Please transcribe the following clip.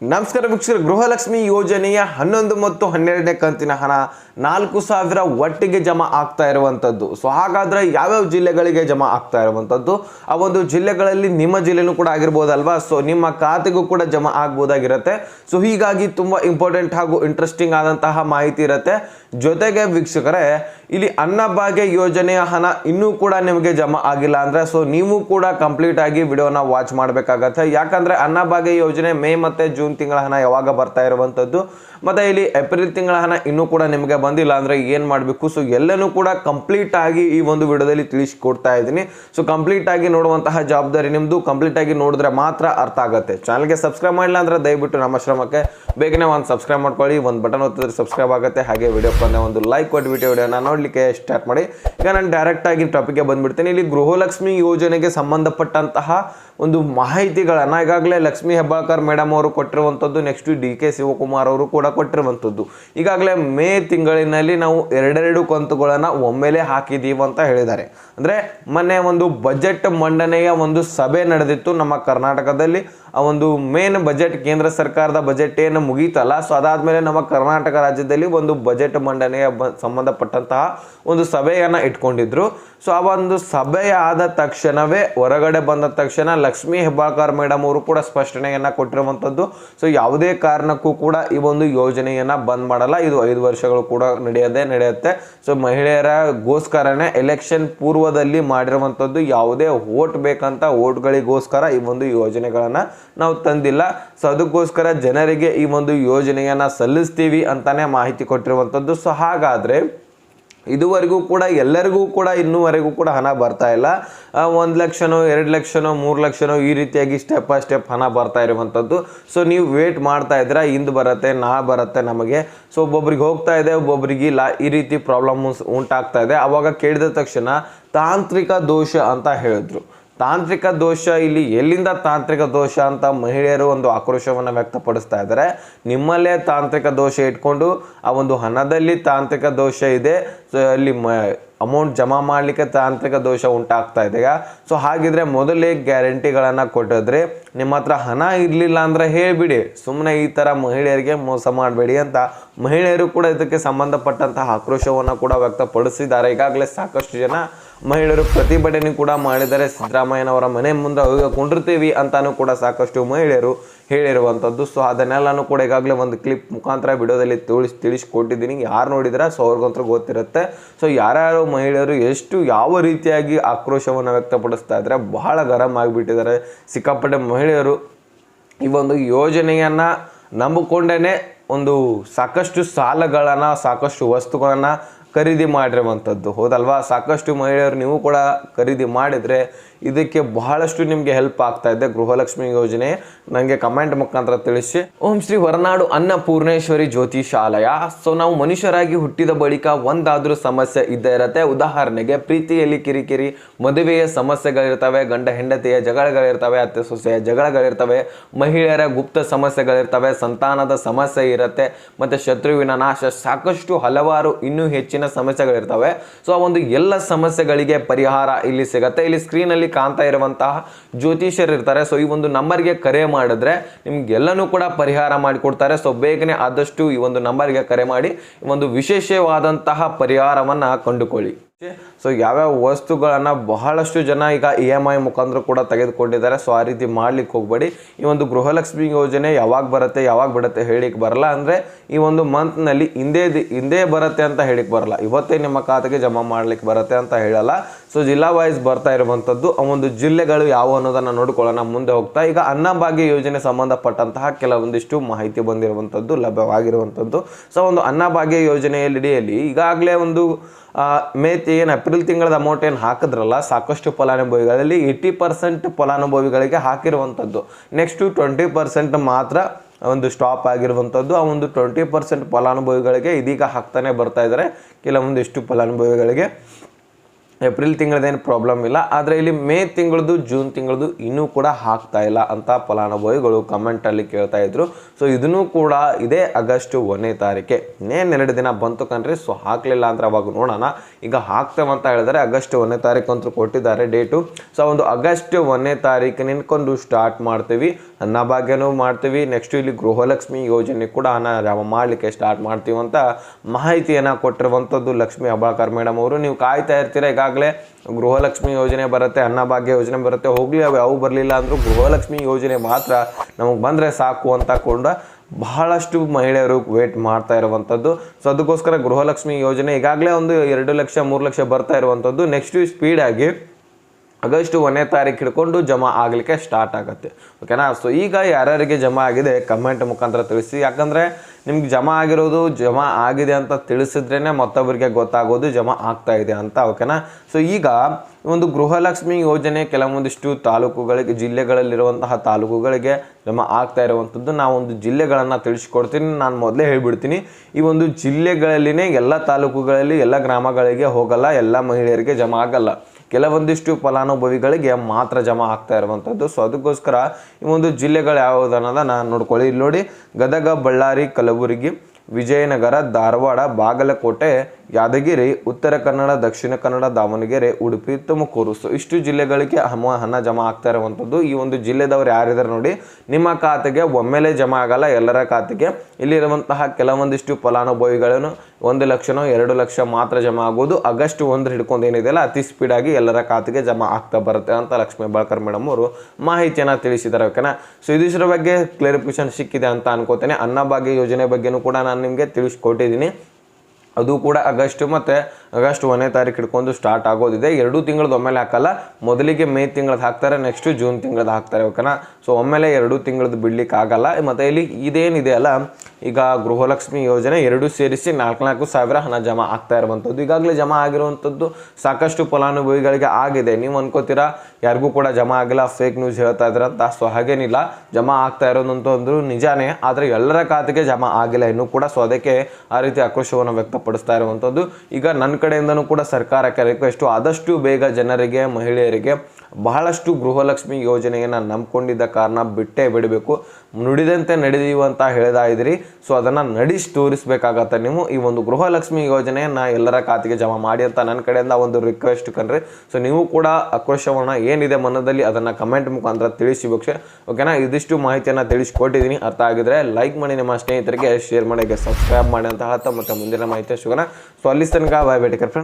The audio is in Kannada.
ನಮಸ್ಕಾರ ವೀಕ್ಷಕರು, ಗೃಹಲಕ್ಷ್ಮಿ ಯೋಜನೆಯ ಹನ್ನೊಂದು ಮತ್ತು ಹನ್ನೆರಡನೇ ಕಂತಿನ ಹಣ ನಾಲ್ಕು ಸಾವಿರ ಒಟ್ಟಿಗೆ ಜಮಾ ಆಗ್ತಾ ಇರುವಂಥದ್ದು. ಸೊ ಹಾಗಾದ್ರೆ ಯಾವ್ಯಾವ ಜಿಲ್ಲೆಗಳಿಗೆ ಜಮಾ ಆಗ್ತಾ ಇರುವಂಥದ್ದು? ಆ ಒಂದು ಜಿಲ್ಲೆಗಳಲ್ಲಿ ನಿಮ್ಮ ಜಿಲ್ಲೆನೂ ಕೂಡ ಆಗಿರ್ಬೋದಲ್ವಾ? ಸೊ ನಿಮ್ಮ ಖಾತೆಗೂ ಕೂಡ ಜಮಾ ಆಗ್ಬೋದಾಗಿರುತ್ತೆ. ಸೊ ಹೀಗಾಗಿ ತುಂಬ ಇಂಪಾರ್ಟೆಂಟ್ ಹಾಗೂ ಇಂಟ್ರೆಸ್ಟಿಂಗ್ ಆದಂತಹ ಮಾಹಿತಿ ಇರುತ್ತೆ. ಜೊತೆಗೆ ವೀಕ್ಷಕರೇ ಇಲ್ಲಿ ಅನ್ನಭಾಗ್ಯ ಯೋಜನೆಯ ಹಣ ಇನ್ನೂ ಕೂಡ ನಿಮಗೆ ಜಮಾ ಆಗಿಲ್ಲ ಅಂದ್ರೆ ಸೊ ನೀವು ಕೂಡ ಕಂಪ್ಲೀಟ್ ಆಗಿ ವಿಡಿಯೋನ ವಾಚ್ ಮಾಡಬೇಕಾಗತ್ತೆ. ಯಾಕಂದ್ರೆ ಅನ್ನಭಾಗ್ಯ ಯೋಜನೆ ಮೇ ಮತ್ತು ಜೂನ್ ತಿಂಗಳ ಹಣ ಯಾವಾಗ ಬರ್ತಾ ಇರುವಂಥದ್ದು ಮತ್ತೆ ಇಲ್ಲಿ ಏಪ್ರಿಲ್ ತಿಂಗಳ ಹಣ ಇನ್ನೂ ಕೂಡ ನಿಮಗೆ ಬಂದಿಲ್ಲ ಅಂದ್ರೆ ಏನು ಮಾಡಬೇಕು? ಸೊ ಎಲ್ಲನೂ ಕೂಡ ಕಂಪ್ಲೀಟ್ ಆಗಿ ಈ ಒಂದು ವಿಡಿಯೋದಲ್ಲಿ ತಿಳಿಸಿಕೊಡ್ತಾ ಇದ್ದೀನಿ. ಸೊ ಕಂಪ್ಲೀಟ್ ಆಗಿ ನೋಡುವಂತಹ ಜವಾಬ್ದಾರಿ ನಿಮ್ಮದು ಕಂಪ್ಲೀಟ್ ಆಗಿ ನೋಡಿದ್ರೆ ಮಾತ್ರ ಅರ್ಥ ಆಗುತ್ತೆ. ಚಾನಲ್ಗೆ ಸಬ್ಸ್ಕ್ರೈಬ್ ಮಾಡಿಲ್ಲ ಅಂದ್ರೆ ದಯವಿಟ್ಟು ನಮ್ಮ ಶ್ರಮಕ್ಕೆ ಬೇಗನೆ ಒಂದು ಸಬ್ಸ್ಕ್ರೈಬ್ ಮಾಡ್ಕೊಳ್ಳಿ. ಒಂದು ಬಟನ್ ಒತ್ತಿದ್ರೆ ಸಬ್ಸ್ಕ್ರೈಬ್ ಆಗುತ್ತೆ. ಹಾಗೆ ವಿಡಿಯೋ ಬಂದ ಒಂದು ಲೈಕ್ ಕೊಟ್ಬಿಟ್ಟು ವಿಡಿಯೋನ ನೋಡಲಿಕ್ಕೆ ಸ್ಟಾರ್ಟ್ ಮಾಡಿ. ಈಗ ನಾನು ಡೈರೆಕ್ಟಾಗಿ ಟಾಪಿಕ್ಗೆ ಬಂದುಬಿಡ್ತೀನಿ. ಇಲ್ಲಿ ಗೃಹಲಕ್ಷ್ಮಿ ಯೋಜನೆಗೆ ಸಂಬಂಧಪಟ್ಟಂತಹ ಒಂದು ಮಾಹಿತಿಗಳನ್ನು ಈಗಾಗಲೇ ಲಕ್ಷ್ಮೀ ಹೆಬ್ಬಾಳ್ಕರ್ ಮೇಡಮ್ ಅವರು ಕೊಟ್ಟಿರುವಂಥದ್ದು ನೆಕ್ಸ್ಟ್ ಡಿ ಕೆ ಶಿವಕುಮಾರ್ ಅವರು ಕೂಡ ಕೊಟ್ಟಿರುವಂಥದ್ದು. ಈಗಾಗಲೇ ಮೇ ತಿಂಗಳಿನಲ್ಲಿ ನಾವು ಎರಡೆರಡು ಕಂತುಗಳನ್ನು ಒಮ್ಮೆಲೆ ಹಾಕಿದ್ದೀವಿ ಅಂತ ಹೇಳಿದ್ದಾರೆ. ಅಂದರೆ ಮೊನ್ನೆ ಒಂದು ಬಜೆಟ್ ಮಂಡನೆಯ ಒಂದು ಸಭೆ ನಡೆದಿತ್ತು ನಮ್ಮ ಕರ್ನಾಟಕದಲ್ಲಿ. ಆ ಒಂದು ಮೇನ್ ಬಜೆಟ್ ಕೇಂದ್ರ ಸರ್ಕಾರದ ಬಜೆಟ್ ಏನು ಮುಗೀತಲ್ಲ. ಸೊ ಅದಾದಮೇಲೆ ನಮ್ಮ ಕರ್ನಾಟಕ ರಾಜ್ಯದಲ್ಲಿ ಒಂದು ಬಜೆಟ್ ಮಂಡನೆಯ ಬ- ಸಂಬಂಧಪಟ್ಟಂತಹ ಒಂದು ಸಭೆಯನ್ನು ಇಟ್ಕೊಂಡಿದ್ರು. ಸೊ ಆ ಒಂದು ಸಭೆ ಆದ ತಕ್ಷಣವೇ ಹೊರಗಡೆ ಬಂದ ತಕ್ಷಣ ಲಕ್ಷ್ಮೀ ಹೆಬ್ಬಾಳ್ಕರ್ ಮೇಡಮ್ ಅವರು ಕೂಡ ಸ್ಪಷ್ಟನೆಯನ್ನು ಕೊಟ್ಟಿರುವಂಥದ್ದು ಸೊ ಯಾವುದೇ ಕಾರಣಕ್ಕೂ ಕೂಡ ಈ ಒಂದು ಯೋಜನೆಯನ್ನು ಬಂದ್ ಮಾಡಲ್ಲ. ಇದು ಐದು ವರ್ಷಗಳು ಕೂಡ ನಡೆಯದೇ ನಡೆಯುತ್ತೆ. ಸೊ ಮಹಿಳೆಯರಗೋಸ್ಕರನೇ ಎಲೆಕ್ಷನ್ ಪೂರ್ವದಲ್ಲಿ ಮಾಡಿರುವಂಥದ್ದು ಯಾವುದೇ ಓಟ್ ಬೇಕಂತ ಓಟ್ಗಳಿಗೋಸ್ಕರ ಈ ಒಂದು ಯೋಜನೆಗಳನ್ನ ನಾವು ತಂದಿಲ್ಲ. ಸೊ ಅದಕ್ಕೋಸ್ಕರ ಜನರಿಗೆ ಈ ಒಂದು ಯೋಜನೆಯನ್ನು ಸಲ್ಲಿಸ್ತೀವಿ ಅಂತಲೇ ಮಾಹಿತಿ ಕೊಟ್ಟಿರುವಂಥದ್ದು ಸೊ ಹಾಗಾದರೆ ಇದುವರೆಗೂ ಕೂಡ, ಎಲ್ಲರಿಗೂ ಕೂಡ, ಇನ್ನೂವರೆಗೂ ಕೂಡ ಹಣ ಬರ್ತಾ ಇಲ್ಲ. ಒಂದು ಲಕ್ಷನೋ, ಎರಡು ಲಕ್ಷನೋ, ಮೂರು ಲಕ್ಷನೋ ಈ ರೀತಿಯಾಗಿ ಸ್ಟೆಪ್ ಬೈ ಸ್ಟೆಪ್ ಹಣ ಬರ್ತಾ ಇರುವಂಥದ್ದು ಸೊ ನೀವು ವೇಟ್ ಮಾಡ್ತಾ ಇದ್ದೀರಾ, ಇಂದು ಬರುತ್ತೆ, ನಾ ಬರುತ್ತೆ ನಮಗೆ. ಸೊ ಒಬ್ಬೊಬ್ರಿಗೆ ಹೋಗ್ತಾ ಇದೆ, ಒಬ್ಬೊಬ್ರಿಗೆ ಇಲ್ಲ ಈ ರೀತಿ ಪ್ರಾಬ್ಲಮ್ಸ್ ಉಂಟಾಗ್ತಾ ಇದೆ. ಅವಾಗ ಕೇಳಿದ ತಕ್ಷಣ ತಾಂತ್ರಿಕ ದೋಷ ಅಂತ ಹೇಳಿದ್ರು. ತಾಂತ್ರಿಕ ದೋಷ ಇಲ್ಲಿ ಎಲ್ಲಿಂದ ತಾಂತ್ರಿಕ ದೋಷ ಅಂತ ಮಹಿಳೆಯರು ಒಂದು ಆಕ್ರೋಶವನ್ನು ವ್ಯಕ್ತಪಡಿಸ್ತಾ ಇದ್ದಾರೆ. ನಿಮ್ಮಲ್ಲೇ ತಾಂತ್ರಿಕ ದೋಷ ಇಟ್ಕೊಂಡು ಆ ಒಂದು ಹಣದಲ್ಲಿ ತಾಂತ್ರಿಕ ದೋಷ ಇದೆ. ಸೊ ಅಲ್ಲಿ ಮ ಅಮೌಂಟ್ ಜಮಾ ಮಾಡಲಿಕ್ಕೆ ತಾಂತ್ರಿಕ ದೋಷ ಉಂಟಾಗ್ತಾ ಇದೆಯಾ ಸೊ ಹಾಗಿದ್ರೆ ಮೊದಲೇ ಗ್ಯಾರಂಟಿಗಳನ್ನು ಕೊಟ್ಟಿದ್ರೆ ನಿಮ್ಮ ಹತ್ರ ಹಣ ಇರಲಿಲ್ಲ ಅಂದರೆ ಹೇಳಿಬಿಡಿ. ಸುಮ್ಮನೆ ಈ ಥರ ಮಹಿಳೆಯರಿಗೆ ಮೋಸ ಮಾಡಬೇಡಿ ಅಂತ ಮಹಿಳೆಯರು ಕೂಡ ಇದಕ್ಕೆ ಸಂಬಂಧಪಟ್ಟಂತಹ ಆಕ್ರೋಶವನ್ನು ಕೂಡ ವ್ಯಕ್ತಪಡಿಸಿದ್ದಾರೆ. ಈಗಾಗಲೇ ಸಾಕಷ್ಟು ಜನ ಮಹಿಳೆಯರು ಪ್ರತಿಭಟನೆ ಕೂಡ ಮಾಡಿದರೆ ಸಿದ್ದರಾಮಯ್ಯನವರ ಮನೆ ಮುಂದೆ ಹೋಗಿ ಕುಂಡಿರ್ತೀವಿ ಅಂತಾನೂ ಕೂಡ ಸಾಕಷ್ಟು ಮಹಿಳೆಯರು ಹೇಳಿರುವಂಥದ್ದು. ಸೊ ಅದನ್ನೆಲ್ಲನೂ ಕೂಡ ಈಗಾಗಲೇ ಒಂದು ಕ್ಲಿಪ್ ಮುಖಾಂತರ ವಿಡಿಯೋದಲ್ಲಿ ತಿಳಿಸಿ, ತಿಳಿಸ್ಕೊಟ್ಟಿದ್ದೀನಿ. ಯಾರು ನೋಡಿದ್ರೆ? ಸೊ ಅವ್ರಿಗಂತೂ ಗೊತ್ತಿರುತ್ತೆ. ಸೊ ಯಾರ್ಯಾರು ಮಹಿಳೆಯರು ಎಷ್ಟು, ಯಾವ ರೀತಿಯಾಗಿ ಆಕ್ರೋಶವನ್ನು ವ್ಯಕ್ತಪಡಿಸ್ತಾ ಇದ್ದಾರೆ, ಬಹಳ ಗರಂ ಆಗಿಬಿಟ್ಟಿದ್ದಾರೆ. ಸಿಕ್ಕಾಪಟ್ಟೆ ಮಹಿಳೆಯರು ಈ ಒಂದು ಯೋಜನೆಯನ್ನು ನಂಬಿಕೊಂಡೇ ಒಂದು ಸಾಕಷ್ಟು ಸಾಲಗಳನ್ನು, ಸಾಕಷ್ಟು ವಸ್ತುಗಳನ್ನು ಖರೀದಿ ಮಾಡಿರುವಂಥದ್ದು. ಹೌದಲ್ವಾ? ಸಾಕಷ್ಟು ಮಹಿಳೆಯರು ನೀವು ಕೂಡ ಖರೀದಿ ಮಾಡಿದರೆ ಇದಕ್ಕೆ ಬಹಳಷ್ಟು ನಿಮಗೆ ಹೆಲ್ಪ್ ಆಗ್ತಾ ಇದೆ ಗೃಹಲಕ್ಷ್ಮಿ ಯೋಜನೆ. ನನಗೆ ಕಮೆಂಟ್ ಮುಖಾಂತರ ತಿಳಿಸಿ. ಓಂ ಶ್ರೀ ಹೊರನಾಡು ಅನ್ನಪೂರ್ಣೇಶ್ವರಿ ಜ್ಯೋತಿಷಾಲಯ ಸೊ ನಾವು ಮನುಷ್ಯರಾಗಿ ಹುಟ್ಟಿದ ಬಳಿಕ ಒಂದಾದರೂ ಸಮಸ್ಯೆ ಇದ್ದೇ ಇರುತ್ತೆ. ಉದಾಹರಣೆಗೆ, ಪ್ರೀತಿಯಲ್ಲಿ ಕಿರಿಕಿರಿ, ಮದುವೆಯ ಸಮಸ್ಯೆಗಳಿರ್ತವೆ, ಗಂಡ ಹೆಂಡತಿಯ ಜಗಳಗಳಿರ್ತವೆ, ಅತ್ತೆ ಸೊಸೆಯ ಜಗಳಗಳಿರ್ತವೆ, ಮಹಿಳೆಯರ ಗುಪ್ತ ಸಮಸ್ಯೆಗಳಿರ್ತವೆ, ಸಂತಾನದ ಸಮಸ್ಯೆ ಇರುತ್ತೆ, ಮತ್ತು ಶತ್ರುವಿನ ನಾಶ. ಸಾಕಷ್ಟು ಹಲವಾರು ಇನ್ನೂ ಹೆಚ್ಚಿನ ಸಮಸ್ಯೆಗಳಿರ್ತವೆ. ಸೊ ಆ ಒಂದು ಎಲ್ಲ ಸಮಸ್ಯೆಗಳಿಗೆ ಪರಿಹಾರ ಇಲ್ಲಿ ಸಿಗುತ್ತೆ. ಇಲ್ಲಿ ಸ್ಕ್ರೀನಲ್ಲಿ ಕಾಣ್ತಾ ಇರುವಂತಹ ಜ್ಯೋತಿಷ್ಯರು ಇರ್ತಾರೆ. ಸೊ ಈ ಒಂದು ನಂಬರ್ಗೆ ಕರೆ ಮಾಡಿದ್ರೆ ನಿಮ್ಗೆಲ್ಲನೂ ಕೂಡ ಪರಿಹಾರ ಮಾಡಿಕೊಡ್ತಾರೆ. ಸೊ ಬೇಗನೆ ಆದಷ್ಟು ಈ ಒಂದು ನಂಬರ್ಗೆ ಕರೆ ಮಾಡಿ ಒಂದು ವಿಶೇಷವಾದಂತಹ ಪರಿಹಾರವನ್ನ ಕಂಡುಕೊಳ್ಳಿ. ಸೊ ಯಾವ್ಯಾವ ವಸ್ತುಗಳನ್ನು ಬಹಳಷ್ಟು ಜನ ಈಗ ಇ ಎಂ ಐ ಮುಖಾಂತರ ಕೂಡ ತೆಗೆದುಕೊಂಡಿದ್ದಾರೆ. ಸೊ ಆ ರೀತಿ ಮಾಡ್ಲಿಕ್ಕೆ ಹೋಗಬೇಡಿ. ಈ ಒಂದು ಗೃಹಲಕ್ಷ್ಮಿ ಯೋಜನೆ ಯಾವಾಗ ಬರುತ್ತೆ, ಯಾವಾಗ ಬಿಡುತ್ತೆ ಹೇಳಿಕ್ ಬರಲ್ಲ. ಅಂದರೆ ಈ ಒಂದು ಮಂತ್ನಲ್ಲಿ ಹಿಂದೆ ಹಿಂದೆ ಬರುತ್ತೆ ಅಂತ ಹೇಳಿಕ್ ಬರಲ್ಲ. ಇವತ್ತೇ ನಿಮ್ಮ ಖಾತೆಗೆ ಜಮಾ ಮಾಡ್ಲಿಕ್ಕೆ ಬರುತ್ತೆ ಅಂತ ಹೇಳಲ್ಲ. ಸೊ ಜಿಲ್ಲಾ ವೈಸ್ ಬರ್ತಾ ಇರುವಂಥದ್ದು ಆ ಒಂದು ಜಿಲ್ಲೆಗಳು ಯಾವ ಅನ್ನೋದನ್ನು ನೋಡ್ಕೊಳ್ಳೋಣ. ಮುಂದೆ ಹೋಗ್ತಾ, ಈಗ ಅನ್ನಭಾಗ್ಯ ಯೋಜನೆ ಸಂಬಂಧಪಟ್ಟಂತಹ ಕೆಲವೊಂದಿಷ್ಟು ಮಾಹಿತಿ ಬಂದಿರುವಂಥದ್ದು ಲಭ್ಯವಾಗಿರುವಂಥದ್ದು ಸೊ ಒಂದು ಅನ್ನಭಾಗ್ಯ ಯೋಜನೆಯಲ್ಲಿಡಿಯಲ್ಲಿ ಈಗಾಗಲೇ ಒಂದು ಮೇ ಏನು ಏಪ್ರಿಲ್ ತಿಂಗಳದ ಅಮೌಂಟ್ ಏನು ಹಾಕಿದ್ರಲ್ಲ, ಸಾಕಷ್ಟು ಫಲಾನುಭವಿಗಳಲ್ಲಿ ಏಯ್ಟಿ ಪರ್ಸೆಂಟ್ ಫಲಾನುಭವಿಗಳಿಗೆ ಹಾಕಿರುವಂಥದ್ದು ನೆಕ್ಸ್ಟು ಟ್ವೆಂಟಿ ಪರ್ಸೆಂಟ್ ಮಾತ್ರ ಒಂದು ಸ್ಟಾಪ್ ಆಗಿರುವಂಥದ್ದು ಆ ಒಂದು ಟ್ವೆಂಟಿ ಪರ್ಸೆಂಟ್ ಫಲಾನುಭವಿಗಳಿಗೆ ಇದೀಗ ಹಾಕ್ತಾನೆ ಬರ್ತಾ ಇದ್ದಾರೆ ಕೆಲವೊಂದಿಷ್ಟು ಫಲಾನುಭವಿಗಳಿಗೆ. ಏಪ್ರಿಲ್ ತಿಂಗಳದೇನು ಪ್ರಾಬ್ಲಮ್ ಇಲ್ಲ. ಆದರೆ ಇಲ್ಲಿ ಮೇ ತಿಂಗಳದು ಜೂನ್ ತಿಂಗಳದು ಇನ್ನೂ ಕೂಡ ಹಾಕ್ತಾ ಇಲ್ಲ ಅಂತ ಫಲಾನುಭವಿಗಳು ಕಮೆಂಟಲ್ಲಿ ಕೇಳ್ತಾ ಇದ್ರು. ಸೊ ಇದನ್ನು ಕೂಡ ಇದೇ ಆಗಸ್ಟ್ ಒಂದನೇ ತಾರೀಕೆ ಇನ್ನೇನು ಎರಡು ದಿನ ಬಂತು ಕಣ್ರಿ ಸೊ ಹಾಕಲಿಲ್ಲ ಅಂದ್ರೆ ಅವಾಗ ನೋಡೋಣ. ಈಗ ಹಾಕ್ತೇವೆ ಅಂತ ಹೇಳಿದರೆ ಆಗಸ್ಟ್ ಒಂದನೇ ತಾರೀಕು ಅಂತೂ ಕೊಟ್ಟಿದ್ದಾರೆ ಡೇಟು. ಸೊ ಒಂದು ಆಗಸ್ಟ್ ಒಂದನೇ ತಾರೀಕು ನಿಂತ್ಕೊಂಡು ಸ್ಟಾರ್ಟ್ ಮಾಡ್ತೀವಿ. ಅನ್ನಭಾಗ್ಯನೂ ಮಾಡ್ತೀವಿ. ನೆಕ್ಸ್ಟು ಇಲ್ಲಿ ಗೃಹಲಕ್ಷ್ಮಿ ಯೋಜನೆ ಕೂಡ ಜಮಾ ಮಾಡಲಿಕ್ಕೆ ಸ್ಟಾರ್ಟ್ ಮಾಡ್ತೀವಿ ಅಂತ ಮಾಹಿತಿಯನ್ನು ಕೊಟ್ಟಿರುವಂಥದ್ದು ಲಕ್ಷ್ಮಿ ಅಬಾಕರ್ ಮೇಡಮ್ ಅವರು. ನೀವು ಕಾಯ್ತಾ ಇರ್ತೀರ? ಈಗಾಗಲೇ ಗೃಹಲಕ್ಷ್ಮಿ ಯೋಜನೆ ಬರುತ್ತೆ ಅನ್ನಭಾಗ್ಯ ಯೋಜನೆ ಬರುತ್ತೆ. ಹೋಗಲಿ, ಅವು ಯಾವ ಬರಲಿಲ್ಲ ಅಂದರೂ ಗೃಹಲಕ್ಷ್ಮಿ ಯೋಜನೆ ಮಾತ್ರ ನಮಗೆ ಬಂದರೆ ಸಾಕು ಅಂತ ಕೊಂಡ ಬಹಳಷ್ಟು ಮಹಿಳೆಯರು ವೇಟ್ ಮಾಡ್ತಾ ಇರುವಂಥದ್ದು ಸೊ ಅದಕ್ಕೋಸ್ಕರ ಗೃಹಲಕ್ಷ್ಮಿ ಯೋಜನೆ ಈಗಾಗಲೇ ಒಂದು ಎರಡು ಲಕ್ಷ, ಮೂರು ಲಕ್ಷ ಬರ್ತಾ ಇರುವಂಥದ್ದು ನೆಕ್ಸ್ಟ್ ಸ್ಪೀಡಾಗಿ ಆಗಸ್ಟ್ ಒಂದನೇ ತಾರೀಕು ಹಿಡ್ಕೊಂಡು ಜಮಾ ಆಗಲಿಕ್ಕೆ ಸ್ಟಾರ್ಟ್ ಆಗುತ್ತೆ. ಓಕೆನಾ ಸೊ ಈಗ ಯಾರ್ಯಾರಿಗೆ ಜಮಾ ಆಗಿದೆ ಕಮೆಂಟ್ ಮುಖಾಂತರ ತಿಳಿಸಿ. ಯಾಕಂದರೆ ನಿಮ್ಗೆ ಜಮಾ ಆಗಿರೋದು ಜಮಾ ಆಗಿದೆ ಅಂತ ತಿಳಿಸಿದ್ರೇ ಮತ್ತೊಬ್ಬರಿಗೆ ಗೊತ್ತಾಗೋದು ಜಮಾ ಆಗ್ತಾ ಇದೆ ಅಂತ ಓಕೆನಾ ಸೊ ಈಗ ಒಂದು ಗೃಹಲಕ್ಷ್ಮಿ ಯೋಜನೆ ಕೆಲವೊಂದಿಷ್ಟು ತಾಲೂಕುಗಳಿಗೆ, ಜಿಲ್ಲೆಗಳಲ್ಲಿರುವಂತಹ ತಾಲೂಕುಗಳಿಗೆ ಜಮಾ ಆಗ್ತಾ ಇರುವಂಥದ್ದು ನಾವೊಂದು ಜಿಲ್ಲೆಗಳನ್ನು ತಿಳಿಸ್ಕೊಡ್ತೀನಿ. ನಾನು ಮೊದಲೇ ಹೇಳಿಬಿಡ್ತೀನಿ, ಈ ಒಂದು ಜಿಲ್ಲೆಗಳಲ್ಲಿನೇ ಎಲ್ಲ ತಾಲೂಕುಗಳಲ್ಲಿ, ಎಲ್ಲ ಗ್ರಾಮಗಳಿಗೆ ಹೋಗಲ್ಲ, ಎಲ್ಲ ಮಹಿಳೆಯರಿಗೆ ಜಮಾ ಆಗಲ್ಲ. ಕೆಲವೊಂದಿಷ್ಟು ಫಲಾನುಭವಿಗಳಿಗೆ ಮಾತ್ರ ಜಮಾ ಆಗ್ತಾ ಇರುವಂಥದ್ದು ಸೊ ಅದಕ್ಕೋಸ್ಕರ ಈ ಒಂದು ಜಿಲ್ಲೆಗಳು ಯಾವುದು ಅನ್ನೋದನ್ನ ನೋಡ್ಕೊಳ್ಳಿ. ಇಲ್ಲಿ ನೋಡಿ ಗದಗ, ಬಳ್ಳಾರಿ, ಕಲಬುರಗಿ, ವಿಜಯನಗರ, ಧಾರವಾಡ, ಬಾಗಲಕೋಟೆ ಯಾದಗಿರಿ, ಉತ್ತರ ಕನ್ನಡ, ದಕ್ಷಿಣ ಕನ್ನಡ, ದಾವಣಗೆರೆ, ಉಡುಪಿ, ತುಮಕೂರು. ಸೊ ಇಷ್ಟು ಜಿಲ್ಲೆಗಳಿಗೆ ಹಮ, ಹಣ ಜಮಾ ಆಗ್ತಾ ಇರುವಂಥದ್ದು ಈ ಒಂದು ಜಿಲ್ಲೆದವ್ರು ಯಾರಿದ್ದಾರೆ ನೋಡಿ, ನಿಮ್ಮ ಖಾತೆಗೆ ಒಮ್ಮೆಲೆ ಜಮಾ ಆಗಲ್ಲ, ಎಲ್ಲರ ಖಾತೆಗೆ. ಇಲ್ಲಿರುವಂತಹ ಕೆಲವೊಂದಿಷ್ಟು ಫಲಾನುಭವಿಗಳನ್ನು ಒಂದು ಲಕ್ಷನೋ, ಎರಡು ಲಕ್ಷ ಮಾತ್ರ ಜಮಾ ಆಗೋದು. ಆಗಸ್ಟ್ ಒಂದು ಹಿಡ್ಕೊಂಡು ಏನಿದೆಯಲ್ಲ ಅತಿ ಸ್ಪೀಡಾಗಿ ಎಲ್ಲರ ಖಾತೆಗೆ ಜಮಾ ಆಗ್ತಾ ಬರುತ್ತೆ ಅಂತ ಲಕ್ಷ್ಮೀ ಬಾಳ್ಕರ್ ಮೇಡಮ್ ಅವರು ಮಾಹಿತಿಯನ್ನು ತಿಳಿಸಿದ್ದಾರೆ ಓಕೆನಾ ಸೊ ಇದಿಷ್ಟರ ಬಗ್ಗೆ ಕ್ಲಾರಿಫಿಕೇಶನ್ ಸಿಕ್ಕಿದೆ ಅಂತ ಅನ್ಕೋತೇನೆ. ಅನ್ನಭಾಗ್ಯ ಯೋಜನೆ ಬಗ್ಗೆನೂ ಕೂಡ ನಾನು ನಿಮಗೆ ತಿಳಿಸ್ಕೊಟ್ಟಿದ್ದೀನಿ. ಅದು ಕೂಡ ಆಗಸ್ಟ್ ಮತ್ತು ಆಗಸ್ಟ್ ಒಂದನೇ ತಾರೀಕು ಹಿಡ್ಕೊಂಡು ಸ್ಟಾರ್ಟ್ ಆಗೋದಿದೆ. ಎರಡು ತಿಂಗಳದ್ದು ಒಮ್ಮೆಲೆ ಹಾಕಲ್ಲ. ಮೊದಲಿಗೆ ಮೇ ತಿಂಗಳದ್ದು ಹಾಕ್ತಾರೆ ನೆಕ್ಸ್ಟ್ ಜೂನ್ ತಿಂಗಳದ್ದು ಹಾಕ್ತಾರೆ ಓಕೆನಾ ಸೊ ಒಮ್ಮೆಲೆ ಎರಡು ತಿಂಗಳದ್ದು ಬಿಡ್ಲಿಕ್ಕೆ ಆಗಲ್ಲ. ಮತ್ತು ಇಲ್ಲಿ ಇದೇನಿದೆ ಅಲ್ಲ, ಈಗ ಗೃಹಲಕ್ಷ್ಮಿ ಯೋಜನೆ ಎರಡು ಸೇರಿಸಿ ನಾಲ್ಕು ನಾಲ್ಕು ಸಾವಿರ ಹಣ ಜಮಾ ಆಗ್ತಾ ಇರುವಂಥದ್ದು. ಈಗಾಗಲೇ ಜಮಾ ಆಗಿರುವಂಥದ್ದು ಸಾಕಷ್ಟು ಫಲಾನುಭವಿಗಳಿಗೆ ಆಗಿದೆ. ನೀವು ಅನ್ಕೋತೀರಾ? ಯಾರಿಗೂ ಕೂಡ ಜಮಾ ಆಗಿಲ್ಲ. ಫೇಕ್ ನ್ಯೂಸ್ ಹೇಳ್ತಾ ಇದ್ರ ಅಂತ. ಸೊ ಹಾಗೇನಿಲ್ಲ. ಜಮಾ ಆಗ್ತಾ ಇರೋದಂತಂದ್ರು ನಿಜಾನೇ. ಆದರೆ ಎಲ್ಲರ ಖಾತೆಗೆ ಜಮಾ ಆಗಿಲ್ಲ. ಇನ್ನೂ ಕೂಡ ಸೊ, ಅದಕ್ಕೆ ಆ ರೀತಿ ಆಕ್ರೋಶವನ್ನು ವ್ಯಕ್ತಪಡಿಸ್ತಾ ಇರುವಂಥದ್ದು. ಈಗ ನನ್ನ ಕಡೆಯಿಂದನೂ ಕೂಡ ಸರ್ಕಾರಕ್ಕೆ ರಿಕ್ವೆಸ್ಟು ಆದಷ್ಟು ಬೇಗ ಜನರಿಗೆ ಮಹಿಳೆಯರಿಗೆ ಬಹಳಷ್ಟು ಗೃಹಲಕ್ಷ್ಮಿ ಯೋಜನೆಯನ್ನು ನಂಬ್ಕೊಂಡಿದ್ದ ಕಾರಣ ಬಿಟ್ಟೇ ಬಿಡಬೇಕು. ನುಡಿದಂತೆ ನಡೆದೀವಿ ಅಂತ ಹೇಳ್ತಾ ಇದ್ರಿ. ಸೊ ಅದನ್ನು ನಡೆಸಿ ತೋರಿಸ್ಬೇಕಾಗತ್ತೆ ನೀವು. ಈ ಒಂದು ಗೃಹಲಕ್ಷ್ಮಿ ಯೋಜನೆಯನ್ನು ಎಲ್ಲರ ಖಾತೆಗೆ ಜಮಾ ಮಾಡಿ ಅಂತ ನನ್ನ ಕಡೆಯಿಂದ ಒಂದು ರಿಕ್ವೆಸ್ಟ್ ಕಣ್ರಿ. ಸೊ ನೀವು ಕೂಡ ಆಕ್ರೋಶವನ್ನು ಏನಿದೆ ಮನದಲ್ಲಿ ಅದನ್ನು ಕಮೆಂಟ್ ಮುಖಾಂತರ ತಿಳಿಸಿ ಬಕ್ಷೆ ಓಕೆನಾ ಇದಿಷ್ಟು ಮಾಹಿತಿಯನ್ನು ತಿಳಿಸ್ಕೊಟ್ಟಿದ್ದೀನಿ. ಅರ್ಥ ಆಗಿದ್ರೆ ಲೈಕ್ ಮಾಡಿ, ನಿಮ್ಮ ಸ್ನೇಹಿತರಿಗೆ ಶೇರ್ ಮಾಡಿ ಸಬ್ಸ್ಕ್ರೈಬ್ ಮಾಡಿ ಅಂತ ಹೇಳ್ತಾ ಮತ್ತೆ ಮುಂದಿನ ಮಾಹಿತಿ ಸಿಗೋಣ ಸೊ ಅಲ್ಲಿ ತನಕ ಬಾಯ್ ಬೇಟಿ ಫ್ರೆಂಡ್